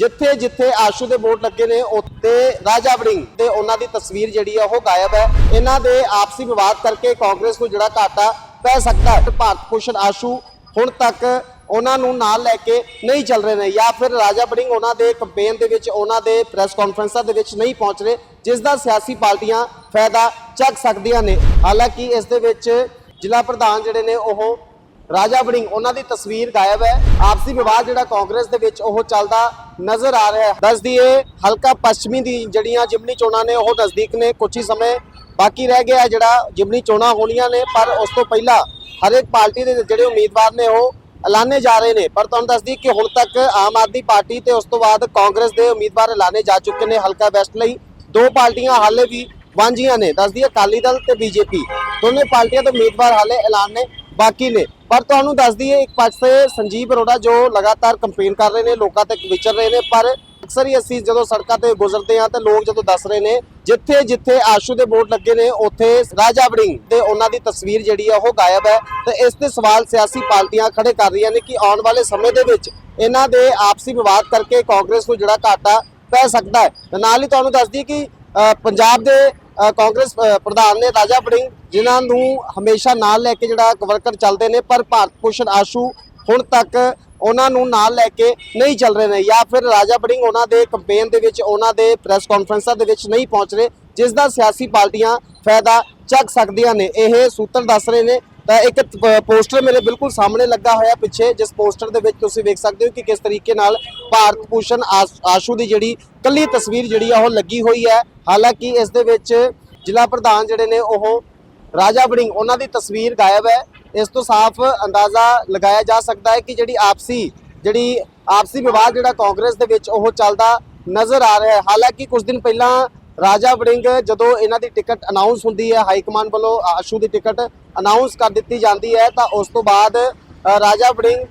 ਜਿੱਥੇ ਜਿੱਥੇ ਆਸ਼ੂ ਦੇ ਬੋਰਡ ਲੱਗੇ ਨੇ ਉੱਤੇ ਰਾਜਾ ਵੜਿੰਗ ਤੇ ਉਹਨਾਂ ਦੀ ਤਸਵੀਰ ਜਿਹੜੀ ਆ, ਉਹ ਗਾਇਬ ਹੈ। ਇਹਨਾਂ ਦੇ ਆਪਸੀ ਵਿਵਾਦ ਕਰਕੇ ਕਾਂਗਰਸ ਨੂੰ ਜਿਹੜਾ ਘਾਟਾ ਪੈ ਸਕਦਾ ਹੈ, ਭਾਰਤ ਭੂਸ਼ਣ ਆਸ਼ੂ ਹੁਣ ਤੱਕ ਉਹਨਾਂ ਨੂੰ ਨਾਲ ਲੈ ਕੇ ਨਹੀਂ ਚੱਲ ਰਹੇ ਨੇ, ਜਾਂ ਫਿਰ ਰਾਜਾ ਵੜਿੰਗ ਉਹਨਾਂ ਦੇ ਕੰਪੇਨ ਦੇ ਵਿੱਚ, ਉਹਨਾਂ ਦੇ ਪ੍ਰੈਸ ਕਾਨਫਰੰਸਾਂ ਦੇ ਵਿੱਚ ਨਹੀਂ ਪਹੁੰਚ ਰਹੇ, ਜਿਸ ਦਾ ਸਿਆਸੀ ਪਾਰਟੀਆਂ ਫਾਇਦਾ ਚੱਕ ਸਕਦੀਆਂ ਨੇ। ਹਾਲਾਂਕਿ ਇਸ ਦੇ ਵਿੱਚ ਜ਼ਿਲ੍ਹਾ ਪ੍ਰਧਾਨ ਜਿਹੜੇ ਨੇ, ਉਹ ਰਾਜਾ ਵੜਿੰਗ ਉਹਨਾਂ ਦੀ ਤਸਵੀਰ ਗਾਇਬ ਹੈ। ਆਪਸੀ ਵਿਵਾਦ ਜਿਹੜਾ ਕਾਂਗਰਸ ਦੇ ਵਿੱਚ, ਉਹ ਚੱਲਦਾ ਨਜ਼ਰ ਆ ਰਿਹਾ ਹੈ। ਦੱਸ ਦਈਏ, ਹਲਕਾ ਪੱਛਮੀ ਦੀ ਜਿਹੜੀਆਂ ਜਿਮਨੀ ਚੋਣਾਂ ਨੇ, ਉਹ ਨਜ਼ਦੀਕ ਨੇ। ਕੁਝ ਹੀ ਸਮੇਂ ਬਾਕੀ ਰਹਿ ਗਿਆ ਜਿਹੜਾ ਜਿਮਨੀ ਚੋਣਾਂ ਹੋਣੀਆਂ ਨੇ, ਪਰ ਉਸ ਤੋਂ ਪਹਿਲਾਂ ਹਰੇਕ ਪਾਰਟੀ ਦੇ ਜਿਹੜੇ ਉਮੀਦਵਾਰ ਨੇ, ਉਹ ਐਲਾਨੇ ਜਾ ਰਹੇ ਨੇ। ਪਰ ਤੁਹਾਨੂੰ ਦੱਸ ਦਈਏ ਕਿ ਹੁਣ ਤੱਕ ਆਮ ਆਦਮੀ ਪਾਰਟੀ ਤੇ ਉਸ ਤੋਂ ਬਾਅਦ ਕਾਂਗਰਸ ਦੇ ਉਮੀਦਵਾਰ ਐਲਾਨੇ ਜਾ ਚੁੱਕੇ ਨੇ। ਹਲਕਾ ਵੈਸਟ ਲਈ ਦੋ ਪਾਰਟੀਆਂ ਹਾਲੇ ਵੀ ਵਾਂਝੀਆਂ ਨੇ। ਦੱਸ ਦਈਏ ਅਕਾਲੀ ਦਲ ਤੇ ਬੀਜੇਪੀ। ਦੋਨੇ ਪਾਰਟੀਆਂ ਦੇ ਉਮੀਦਵਾਰ ਹਾਲੇ ਐਲਾਨ ਨੇ। ਬਾਕੀ ਨੇ। ਪਰ ਤੁਹਾਨੂੰ ਦੱਸ ਦਈਏ, ਇੱਕ ਪਾਸੇ ਸੰਜੀਵ ਅਰੋੜਾ ਜੋ ਲਗਾਤਾਰ ਕੰਪੇਨ ਕਰ ਰਹੇ ਨੇ, ਲੋਕਾਂ ਤੱਕ ਵਿਚਰ ਰਹੇ ਨੇ, ਪਰ ਅਕਸਰ ਹੀ ਅਸੀਂ ਜਦੋਂ ਸੜਕਾਂ ਤੇ ਗੁਜ਼ਰਦੇ ਹਾਂ ਤਾਂ ਲੋਕ ਜਦੋਂ ਦੱਸ ਰਹੇ ਨੇ, ਜਿੱਥੇ ਜਿੱਥੇ ਆਸ਼ੂ ਦੇ ਬੋਰਡ ਲੱਗੇ ਨੇ, ਉੱਥੇ ਰਾਜਾ ਵੜਿੰਗ ਤੇ ਉਹਨਾਂ ਦੀ ਤਸਵੀਰ ਜਿਹੜੀ ਆ, ਉਹ ਗਾਇਬ ਹੈ। ਤੇ ਇਸ ਤੇ ਸਵਾਲ ਸਿਆਸੀ ਪਾਰਟੀਆਂ ਖੜੇ ਕਰ ਰਹੀਆਂ ਨੇ ਕਿ ਆਉਣ ਵਾਲੇ ਸਮੇਂ ਦੇ ਵਿੱਚ ਇਹਨਾਂ ਦੇ ਆਪਸੀ ਵਿਵਾਦ ਕਰਕੇ ਕਾਂਗਰਸ ਨੂੰ ਜਿਹੜਾ ਘਾਟਾ ਪੈ ਸਕਦਾ ਹੈ। ਨਾਲ ਹੀ ਤੁਹਾਨੂੰ ਦੱਸ ਦਈਏ ਕਿ ਪੰਜਾਬ ਦੇ ਕਾਂਗਰਸ ਪ੍ਰਧਾਨ ਨੇ ਰਾਜਾ ਬੜਿੰਗ ਜਿਨ੍ਹਾਂ ਨੂੰ ਹਮੇਸ਼ਾ ਨਾਲ ਲੈ ਕੇ ਜਿਹੜਾ ਵਰਕਰ ਚੱਲਦੇ ਨੇ, ਪਰ ਭਾਰਤ ਭੂਸ਼ਣ ਆਸ਼ੂ ਹੁਣ ਤੱਕ ਉਹਨਾਂ ਨੂੰ ਨਾਲ ਲੈ ਕੇ ਨਹੀਂ ਚੱਲ ਰਹੇ ਨੇ, ਜਾਂ ਫਿਰ ਰਾਜਾ ਬੜਿੰਗ ਉਹਨਾਂ ਦੇ ਕੰਪੇਨ ਦੇ ਵਿੱਚ, ਉਹਨਾਂ ਦੇ ਪ੍ਰੈਸ ਕਾਨਫਰੰਸਾਂ ਦੇ ਵਿੱਚ ਨਹੀਂ ਪਹੁੰਚ ਰਹੇ, ਜਿਸ ਦਾ ਸਿਆਸੀ ਪਾਰਟੀਆਂ ਫਾਇਦਾ ਚੱਕ ਸਕਦੀਆਂ ਨੇ। ਇਹ ਸੂਤਰ ਦੱਸ ਰਹੇ ਨੇ ਤਾਂ ਇੱਕ ਪੋਸਟਰ ਮੇਰੇ ਬਿਲਕੁਲ ਸਾਹਮਣੇ ਲੱਗਾ ਹੋਇਆ ਪਿੱਛੇ, ਜਿਸ ਪੋਸਟਰ ਦੇ ਵਿੱਚ ਤੁਸੀਂ ਵੇਖ ਸਕਦੇ ਹੋ ਕਿ ਕਿਸ ਤਰੀਕੇ ਨਾਲ ਭਾਰਤ ਭੂਸ਼ਣ ਆਸ- ਆਸ਼ੂ ਦੀ ਜਿਹੜੀ ਕੱਲੀ ਤਸਵੀਰ ਜਿਹੜੀ ਆ ਉਹ ਲੱਗੀ ਹੋਈ ਹੈ। ਹਾਲਾਂਕਿ ਇਸ ਦੇ ਵਿੱਚ ਜ਼ਿਲ੍ਹਾ ਪ੍ਰਧਾਨ ਜਿਹੜੇ ਨੇ ਉਹ ਰਾਜਾ ਵੜਿੰਗ, ਉਹਨਾਂ ਦੀ ਤਸਵੀਰ ਗਾਇਬ ਹੈ। ਇਸ ਤੋਂ ਸਾਫ਼ ਅੰਦਾਜ਼ਾ ਲਗਾਇਆ ਜਾ ਸਕਦਾ ਹੈ ਕਿ ਜਿਹੜੀ ਆਪਸੀ ਜਿਹੜੀ ਆਪਸੀ ਵਿਵਾਦ ਜਿਹੜਾ ਕਾਂਗਰਸ ਦੇ ਵਿੱਚ ਉਹ ਚੱਲਦਾ ਨਜ਼ਰ ਆ ਰਿਹਾ ਹੈ। ਹਾਲਾਂਕਿ ਕੁਝ ਦਿਨ ਪਹਿਲਾਂ ਰਾਜਾ ਵੜਿੰਗ ਜਦੋਂ ਇਹਨਾਂ ਦੀ ਟਿਕਟ ਅਨਾਉਂਸ ਹੁੰਦੀ ਹੈ ਹਾਈ ਕਮਾਂਡ ਵੱਲੋਂ ਆਸ਼ੂ ਦੀ ਟਿਕਟ ਅਨਾਉਂਸ ਕਰ ਦਿੱਤੀ ਜਾਂਦੀ ਹੈ ਤਾਂ ਉਸ ਤੋਂ ਬਾਅਦ ਅ, ਰਾਜਾ ਵੜਿੰਗ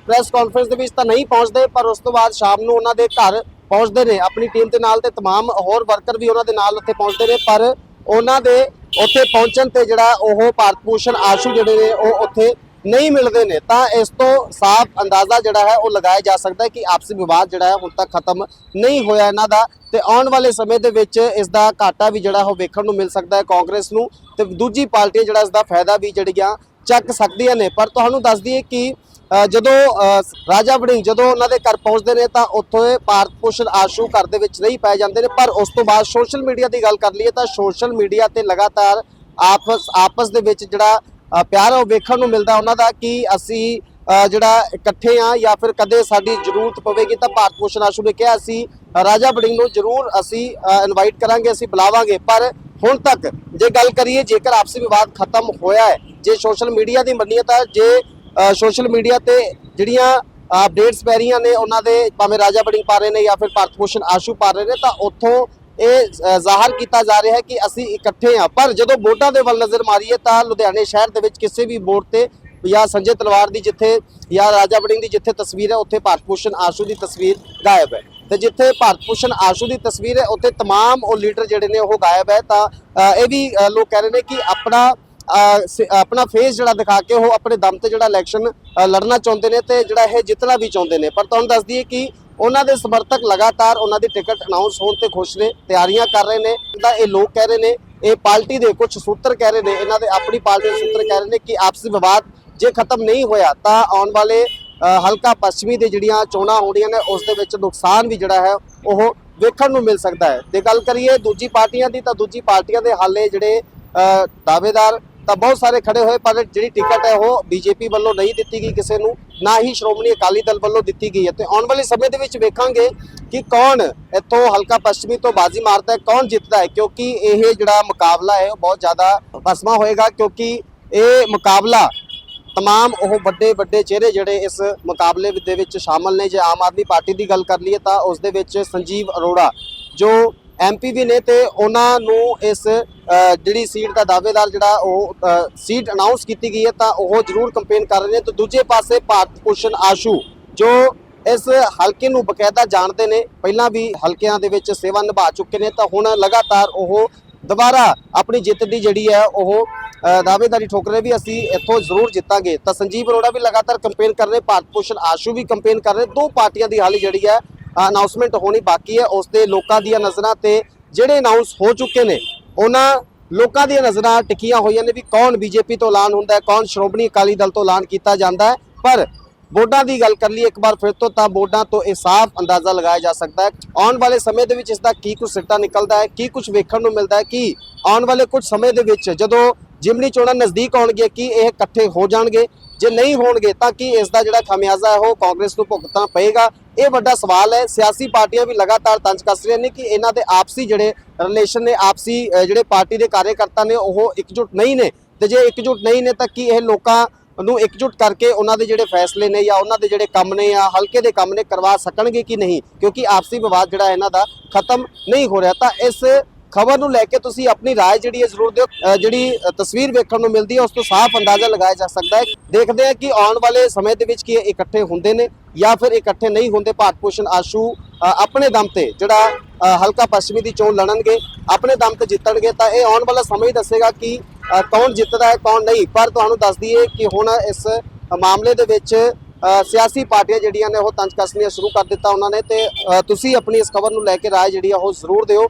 ਪ੍ਰੈਸ ਕਾਨਫਰੰਸ ਦੇ ਵਿੱਚ ਤਾਂ ਨਹੀਂ ਪਹੁੰਚਦੇ ਪਰ ਉਸ ਤੋਂ ਬਾਅਦ ਸ਼ਾਮ ਨੂੰ ਉਹਨਾਂ ਦੇ ਘਰ ਪਹੁੰਚਦੇ ਨੇ ਆਪਣੀ ਟੀਮ ਦੇ ਨਾਲ ਤੇ तमाम ਹੋਰ ਵਰਕਰ ਵੀ ਉਹਨਾਂ ਦੇ ਨਾਲ ਉੱਥੇ ਪਹੁੰਚਦੇ ਨੇ ਪਰ ਉਹਨਾਂ ਦੇ ਉੱਥੇ ਪਹੁੰਚਣ ਤੇ ਜਿਹੜਾ ਉਹ ਭਾਰਤ ਭੂਸ਼ਣ ਆਸ਼ੂ ਜਿਹੜੇ ਨੇ ਉਹ ਉੱਥੇ ਨਹੀਂ ਮਿਲਦੇ ਨੇ ਤਾਂ ਇਸ ਤੋਂ ਸਾਫ਼ ਅੰਦਾਜ਼ਾ ਜਿਹੜਾ ਹੈ ਉਹ ਲਗਾਇਆ ਜਾ ਸਕਦਾ ਹੈ ਕਿ ਆਪਸੀ ਵਿਵਾਦ ਜਿਹੜਾ ਹੈ ਹੁਣ ਤੱਕ ਖਤਮ ਨਹੀਂ ਹੋਇਆ ਇਹਨਾਂ ਦਾ ਤੇ ਆਉਣ ਵਾਲੇ ਸਮੇਂ ਦੇ ਵਿੱਚ ਇਸ ਦਾ ਘਾਟਾ ਵੀ ਜਿਹੜਾ ਉਹ ਵੇਖਣ ਨੂੰ ਮਿਲ ਸਕਦਾ ਹੈ ਕਾਂਗਰਸ ਨੂੰ ਤੇ ਦੂਜੀ ਪਾਰਟੀ ਜਿਹੜਾ ਇਸ ਦਾ ਫਾਇਦਾ ਵੀ ਜਿਹੜੀਆਂ ਚੱਕ ਸਕਦੀਆਂ ਨੇ। ਪਰ ਤੁਹਾਨੂੰ ਦੱਸ ਦਈਏ ਕਿ ਜਦੋਂ ਅ, ਰਾਜਾ ਵੜਿੰਗ ਜਦੋਂ ਉਹਨਾਂ ਦੇ ਘਰ ਪਹੁੰਚਦੇ ਨੇ ਤਾਂ ਉੱਥੇ ਭਾਰਤ ਭੂਸ਼ਣ ਆਸ਼ੂ ਘਰ ਦੇ ਵਿੱਚ ਨਹੀਂ ਪੈ ਜਾਂਦੇ ਨੇ ਪਰ ਉਸ ਤੋਂ ਬਾਅਦ ਸੋਸ਼ਲ ਮੀਡੀਆ ਦੀ ਗੱਲ ਕਰ ਲਈਏ ਤਾਂ ਸੋਸ਼ਲ ਮੀਡੀਆ ਤੇ ਲਗਾਤਾਰ ਆਪਸ ਆਪਸ ਦੇ ਵਿੱਚ ਜਿਹੜਾ ਪਿਆਰ ਆ ਉਹ ਵੇਖਣ ਨੂੰ ਮਿਲਦਾ ਉਹਨਾਂ ਦਾ ਕਿ ਅਸੀਂ ਜਿਹੜਾ ਇਕੱਠੇ ਆ ਜਾਂ ਫਿਰ ਕਦੇ ਸਾਡੀ ਜ਼ਰੂਰਤ ਪਵੇਗੀ ਤਾਂ ਭਾਰਤ ਭੂਸ਼ਣ ਆਸ਼ੂ ਨੇ ਕਿਹਾ ਅਸੀਂ ਰਾਜਾ ਬੜਿੰਗ ਨੂੰ ਜ਼ਰੂਰ ਅਸੀਂ ਇਨਵਾਈਟ ਕਰਾਂਗੇ, ਅਸੀਂ ਬੁਲਾਵਾਂਗੇ। ਪਰ ਹੁਣ ਤੱਕ ਜੇ ਗੱਲ ਕਰੀਏ, ਜੇਕਰ ਆਪਸੀ ਵਿਵਾਦ ਖਤਮ ਹੋਇਆ ਹੈ, ਜੇ ਸੋਸ਼ਲ ਮੀਡੀਆ ਦੀ ਮੰਨੀਏ ਤਾਂ ਜੇ ਸੋਸ਼ਲ ਮੀਡੀਆ ਤੇ ਜਿਹੜੀਆਂ ਅਪਡੇਟਸ ਪੈ ਰਹੀਆਂ ਨੇ, ਉਹਨਾਂ ਦੇ ਭਾਵੇਂ ਰਾਜਾ ਬੜਿੰਗ ਪਾ ਰਹੇ ਨੇ ਜਾਂ ਫਿਰ ਭਾਰਤ ਭੂਸ਼ਣ ਆਸ਼ੂ ਪਾ ਰਹੇ ਨੇ, ਤਾਂ ਉੱਥੋਂ ਇਹ ਅ, ਜ਼ਾਹਰ ਕੀਤਾ ਜਾ ਰਿਹਾ ਹੈ ਕਿ ਅਸੀਂ ਇਕੱਠੇ ਹਾਂ ਪਰ ਜਦੋਂ ਵੋਟਾਂ ਦੇ ਵੱਲ ਨਜ਼ਰ ਮਾਰੀਏ ਤਾਂ ਲੁਧਿਆਣੇ ਸ਼ਹਿਰ ਦੇ ਵਿੱਚ ਕਿਸੇ ਵੀ ਵੋਟ ਤੇ ਜਾਂ ਸੰਜੇ ਤਲਵਾਰ ਦੀ ਜਿੱਥੇ ਜਾਂ ਰਾਜਾ ਵੜਿੰਗ ਦੀ ਜਿੱਥੇ ਤਸਵੀਰ ਹੈ ਉੱਥੇ ਭਾਰਤ ਭੂਸ਼ਣ ਆਸ਼ੂ ਦੀ ਤਸਵੀਰ ਗਾਇਬ ਹੈ ਤੇ ਜਿੱਥੇ ਭਾਰਤ ਭੂਸ਼ਣ ਆਸ਼ੂ ਦੀ ਤਸਵੀਰ ਹੈ ਉੱਥੇ तमाम ਉਹ ਲੀਡਰ ਜਿਹੜੇ ਨੇ ਉਹ ਗਾਇਬ ਹੈ ਤਾਂ ਅ, ਇਹ ਵੀ ਅ, ਲੋਕ ਕਹਿ ਰਹੇ ਨੇ ਕਿ ਆਪਣਾ ਅ, ਸ- ਆਪਣਾ ਫੇਸ ਜਿਹੜਾ ਦਿਖਾ ਕੇ ਉਹ ਆਪਣੇ ਦਮ ਤੇ ਜਿਹੜਾ ਇਲੈਕਸ਼ਨ ਅ, ਲੜਨਾ ਚਾਹੁੰਦੇ ਨੇ ਤੇ ਜਿਹੜਾ ਇਹ ਜਿੱਤਣਾ ਵੀ ਚਾਹੁੰਦੇ ਨੇ ਪਰ ਤੁਹਾਨੂੰ ਦੱਸ ਦਈਏ ਕਿ ਉਹਨਾਂ ਦੇ ਸਮਰਥਕ ਲਗਾਤਾਰ ਉਹਨਾਂ ਦੀ ਟਿਕਟ ਅਨਾਉਂਸ ਹੋਣ ਤੇ ਖੁਸ਼ ਨੇ, ਤਿਆਰੀਆਂ ਕਰ ਰਹੇ ਨੇ। ਤਾਂ ਇਹ ਲੋਕ ਕਹਿ ਰਹੇ ਨੇ, ਇਹ ਪਾਰਟੀ ਦੇ ਕੁਝ ਸੂਤਰ ਕਹਿ ਰਹੇ ਨੇ, ਇਹਨਾਂ ਦੇ ਆਪਣੀ ਪਾਰਟੀ ਦੇ ਸੂਤਰ ਕਹਿ ਰਹੇ ਨੇ ਕਿ ਆਪਸੀ ਵਿਵਾਦ ਜੇ ਖਤਮ ਨਹੀਂ ਹੋਇਆ ਤਾਂ ਆਉਣ ਵਾਲੇ ਹਲਕਾ ਪੱਛਮੀ ਦੇ ਜਿਹੜੀਆਂ ਚੋਣਾਂ ਹੋਣੀਆਂ ਨੇ, ਉਸ ਦੇ ਵਿੱਚ ਨੁਕਸਾਨ ਵੀ ਜਿਹੜਾ ਹੈ, ਉਹ ਵੇਖਣ ਨੂੰ ਮਿਲ ਸਕਦਾ ਹੈ। ਤੇ ਗੱਲ ਕਰੀਏ ਦੂਜੀ ਪਾਰਟੀਆਂ ਦੀ, ਤਾਂ ਦੂਜੀ ਪਾਰਟੀਆਂ ਦੇ ਹਾਲੇ ਜਿਹੜੇ ਦਾਅਵੇਦਾਰ ਤਾਂ ਬਹੁਤ ਸਾਰੇ ਖੜੇ ਹੋਏ, ਪਰ ਜਿਹੜੀ ਟਿਕਟ ਹੈ ਉਹ ਬੀਜੇਪੀ ਵੱਲੋਂ ਨਹੀਂ ਦਿੱਤੀ ਗਈ ਕਿਸੇ ਨੂੰ, ਨਾ ਹੀ ਸ਼੍ਰੋਮਣੀ ਅਕਾਲੀ ਦਲ ਵੱਲੋਂ ਦਿੱਤੀ ਗਈ ਹੈ। ਤੇ ਆਉਣ ਵਾਲੇ ਸਮੇਂ ਦੇ ਵਿੱਚ ਵੇਖਾਂਗੇ ਕਿ ਕੌਣ ਇੱਥੋਂ ਹਲਕਾ ਪੱਛਮੀ ਤੋਂ ਬਾਜ਼ੀ ਮਾਰਦਾ ਹੈ, ਕੌਣ ਜਿੱਤਦਾ ਹੈ, ਕਿਉਂਕਿ ਇਹ ਜਿਹੜਾ ਮੁਕਾਬਲਾ ਹੈ, ਉਹ ਬਹੁਤ ਜ਼ਿਆਦਾ ਭਸਮਾ ਹੋਏਗਾ, ਕਿਉਂਕਿ ਇਹ ਮੁਕਾਬਲਾ ਤਮਾਮ ਉਹ ਵੱਡੇ ਵੱਡੇ ਚਿਹਰੇ ਜਿਹੜੇ ਇਸ ਮੁਕਾਬਲੇ ਦੇ ਵਿੱਚ ਸ਼ਾਮਲ ਨੇ। ਜੇ ਆਮ ਆਦਮੀ ਪਾਰਟੀ ਦੀ ਗੱਲ ਕਰ ਲਈਏ ਤਾਂ ਉਸ ਦੇ ਵਿੱਚ ਸੰਜੀਵ ਅਰੋੜਾ, ਜੋ ਐਮਪੀ ਵੀ ਨੇ ਤੇ ਉਹਨਾਂ ਨੂੰ ਇਸ ਜਿਹੜੀ ਸੀਟ ਦਾ ਦਾਅਵੇਦਾਰ ਜਿਹੜਾ ਉਹ ਸੀਟ ਅਨਾਉਂਸ ਕੀਤੀ ਗਈ ਹੈ, ਤਾਂ ਉਹ ਜ਼ਰੂਰ ਕੰਪੇਨ ਕਰ ਰਹੇ ਨੇ। ਤੇ ਦੂਜੇ ਪਾਸੇ ਭਾਰਤ ਭੂਸ਼ਣ ਆਸ਼ੂ, ਜੋ ਇਸ ਹਲਕੇ ਨੂੰ ਬਕਾਇਦਾ ਜਾਣਦੇ ਨੇ, ਪਹਿਲਾਂ ਵੀ ਹਲਕਿਆਂ ਦੇ ਵਿੱਚ ਸੇਵਾ ਨਿਭਾ ਚੁੱਕੇ ਨੇ, ਤਾਂ ਹੁਣ ਲਗਾਤਾਰ ਉਹ ਦੁਬਾਰਾ ਆਪਣੀ ਜਿੱਤ ਦੀ ਜਿਹੜੀ ਹੈ, ਉਹ ਦਾਅਵੇਦਾਰੀ ਠੋਕ ਰਹੇ ਵੀ ਅਸੀਂ ਇੱਥੋਂ ਜ਼ਰੂਰ ਜਿੱਤਾਂਗੇ। ਤਾਂ ਸੰਜੀਵ ਅਰੋੜਾ ਵੀ ਲਗਾਤਾਰ ਕੰਪੇਨ ਕਰ ਰਹੇ ਭਾਰਤ ਭੂਸ਼ਣ ਆਸ਼ੂ ਵੀ ਕੰਪੇਨ ਕਰ ਰਹੇ ਦੋ ਪਾਰਟੀਆਂ ਦੀ ਹਾਲੀ ਜਿਹੜੀ ਹੈ ਅਨਾਉਂਸਮੈਂਟ ਹੋਣੀ ਬਾਕੀ ਹੈ। ਉਸ ਦੇ ਲੋਕਾਂ ਦੀਆਂ ਨਜ਼ਰਾਂ ਤੇ ਜਿਹੜੇ ਅਨਾਉਂਸ ਹੋ ਚੁੱਕੇ ਨੇ, ਉਹਨਾਂ ਲੋਕਾਂ ਦੀਆਂ ਨਜ਼ਰਾਂ ਟਿਕੀਆਂ ਹੋਈਆਂ ਨੇ ਵੀ ਕੌਣ ਬੀਜੇਪੀ ਤੋਂ ਐਲਾਨ ਹੁੰਦਾ ਹੈ, ਕੌਣ ਸ਼੍ਰੋਮਣੀ ਅਕਾਲੀ ਦਲ ਤੋਂ ਐਲਾਨ ਕੀਤਾ ਜਾਂਦਾ ਹੈ। ਪਰ ਬੋਰਡਾਂ ਦੀ ਗੱਲ ਕਰ ਲਈ ਇੱਕ ਵਾਰ ਫਿਰ ਤੋਂ, ਤਾਂ ਬੋਰਡਾਂ ਤੋਂ ਇਹ ਸਾਫ਼ ਅੰਦਾਜ਼ਾ ਲਗਾਇਆ ਜਾ ਸਕਦਾ ਹੈ। ਆਉਣ ਵਾਲੇ ਸਮੇਂ ਦੇ ਵਿੱਚ ਇਸ ਦਾ ਕੀ ਕੁਝ ਸਿੱਟਾ ਨਿਕਲਦਾ ਹੈ, ਕੀ ਕੁਝ ਵੇਖਣ ਨੂੰ ਮਿਲਦਾ ਹੈ, ਕਿ ਆਉਣ ਵਾਲੇ ਕੁਝ ਸਮੇਂ ਦੇ ਵਿੱਚ ਜਦੋਂ ਜਿਮਨੀ ਚੋਣਾਂ ਨਜ਼ਦੀਕ ਆਉਣਗੇ ਕਿ ਇਹ ਇਕੱਠੇ ਹੋ ਜਾਣਗੇ, ਜੇ ਨਹੀਂ ਹੋਣਗੇ, ਤਾਂ ਕੀ ਇਸ ਦਾ ਜਿਹੜਾ ਖਮਿਆਜ਼ਾ ਹੈ, ਉਹ ਕਾਂਗਰਸ ਨੂੰ ਭੁਗਤਣਾ ਪਏਗਾ। ਇਹ ਵੱਡਾ ਸਵਾਲ ਹੈ। ਸਿਆਸੀ ਪਾਰਟੀਆਂ ਵੀ ਲਗਾਤਾਰ ਤੰਜ ਕੱਸ ਰਹੀਆਂ ਨੇ ਕਿ ਇਹਨਾਂ ਦੇ ਆਪਸੀ ਜਿਹੜੇ ਰਿਲੇਸ਼ਨ ਨੇ, ਆਪਸੀ ਜਿਹੜੇ ਪਾਰਟੀ ਦੇ ਕਾਰਜਕਰਤਾ ਨੇ, ਉਹ ਇਕਜੁੱਟ ਨਹੀਂ ਨੇ। ਤੇ ਜੇ ਇਕਜੁੱਟ ਨਹੀਂ ਨੇ ਤਾਂ ਕੀ ਇਹ ਲੋਕਾਂ ਨੂੰ ਇਕਜੁੱਟ ਕਰਕੇ ਉਹਨਾਂ ਦੇ ਜਿਹੜੇ ਫੈਸਲੇ ਨੇ ਜਾਂ ਉਹਨਾਂ ਦੇ ਜਿਹੜੇ ਕੰਮ ਨੇ ਜਾਂ ਹਲਕੇ ਦੇ ਕੰਮ ਨੇ ਕਰਵਾ ਸਕਣਗੇ ਕਿ ਨਹੀਂ? ਕਿਉਂਕਿ ਆਪਸੀ ਵਿਵਾਦ ਜਿਹੜਾ ਇਹਨਾਂ ਦਾ ਖਤਮ ਨਹੀਂ ਹੋ ਰਿਹਾ। ਤਾਂ ਇਸ ਖਬਰ ਨੂੰ ਲੈ ਕੇ ਤੁਸੀਂ ਆਪਣੀ رائے ਜਿਹੜੀ ਹੈ ਜ਼ਰੂਰ ਦਿਓ ਅ, ਜਿਹੜੀ ਅ, ਤਸਵੀਰ ਵੇਖਣ ਨੂੰ ਮਿਲਦੀ ਹੈ ਉਸ ਤੋਂ ਸਾਫ਼ ਅੰਦਾਜ਼ਾ ਲਗਾਇਆ ਜਾ ਸਕਦਾ ਹੈ ਦੇਖਦੇ ਹਾਂ ਕਿ ਆਉਣ ਵਾਲੇ ਸਮੇਂ ਦੇ ਵਿੱਚ ਕੀ ਇਹ ਇਕੱਠੇ ਹੁੰਦੇ ਨੇ ਜਾਂ ਫਿਰ ਇਕੱਠੇ ਨਹੀਂ ਹੁੰਦੇ ਭਾਰਤ ਭੂਸ਼ਣ ਆਸ਼ੂ ਅ, ਆਪਣੇ ਦਮ ਤੇ ਜਿਹੜਾ ਅ, ਹਲਕਾ ਪੱਛਮੀ ਦੀ ਚੋਣ ਲੜਨਗੇ ਆਪਣੇ ਦਮ ਤੇ ਜਿੱਤਣਗੇ ਤਾਂ ਇਹ ਆਉਣ ਵਾਲਾ ਸਮਾਂ ਹੀ ਦੱਸੇਗਾ ਕਿ ਅ, ਕੌਣ ਜਿੱਤਦਾ ਹੈ ਕੌਣ ਨਹੀਂ ਪਰ ਤੁਹਾਨੂੰ ਦੱਸ ਦਈਏ ਕਿ ਹੁਣ ਇਸ ਮਾਮਲੇ ਦੇ ਵਿੱਚ ਅ, ਸਿਆਸੀ ਪਾਰਟੀਆਂ ਜਿਹੜੀਆਂ ਨੇ ਉਹ ਤੰਜ ਕੱਸਣੀਆਂ ਸ਼ੁਰੂ ਕਰ ਦਿੱਤਾ ਉਹਨਾਂ ਨੇ ਤੇ ਅ, ਤੁਸੀਂ ਆਪਣੀ ਇਸ ਖਬਰ ਨੂੰ ਲੈ ਕੇ ਰਾਏ ਜਿਹੜੀ ਆ ਉਹ ਜ਼ਰੂਰ ਦਿਓ